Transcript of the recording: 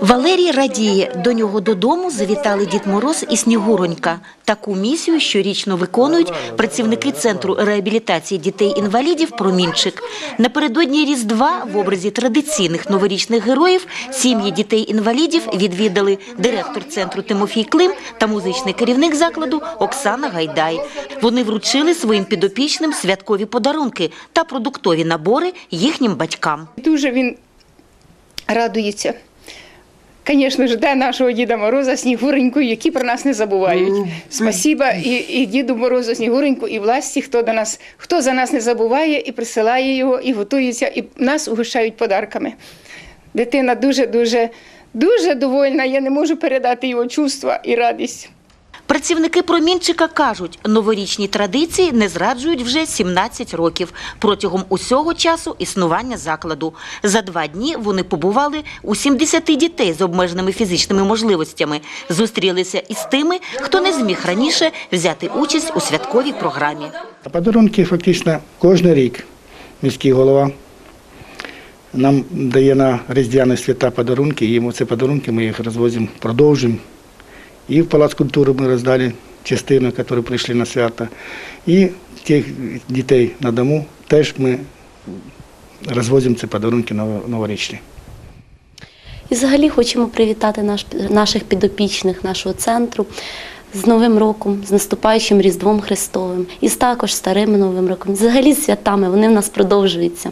Валерій радіє. До нього додому завітали Дід Мороз і Снігуронька. Таку місію щорічно виконують працівники Центру реабілітації дітей-інвалідів «Промінчик». Напередодні Різдва в образі традиційних новорічних героїв сім'ї дітей-інвалідів відвідали директор центру Тимофій Клим та музичний керівник закладу Оксана Гайдай. Вони вручили своїм підопічним святкові подарунки та продуктові набори їхнім батькам. Дуже він радується. Звісно ж, де нашого Діда Мороза, Снігуреньку, які про нас не забувають. Спасіба і, і Діду Морозу, Снігуреньку, і власті, хто до нас, хто за нас не забуває і присилає його, і готується, і нас угощають подарками. Дитина дуже, дуже, дуже довольна. Я не можу передати його чувства і радість. Працівники промінчика кажуть, новорічні традиції не зраджують вже 17 років протягом усього часу існування закладу. За два дні вони побували у 70 дітей з обмеженими фізичними можливостями, зустрілися із тими, хто не зміг раніше взяти участь у святковій програмі. Подарунки фактично кожен рік міський голова нам дає на різдвяні свята подарунки, і ці подарунки ми їх розвозимо, продовжуємо. І в Палац культури ми роздали частину, які прийшли на свято. І тих дітей на дому теж ми розвозимо ці подарунки нов- новорічні. І взагалі хочемо привітати наш, наших підопічних нашого центру з Новим роком, з наступаючим Різдвом Христовим і також старим Новим роком. Взагалі з святами вони в нас продовжуються.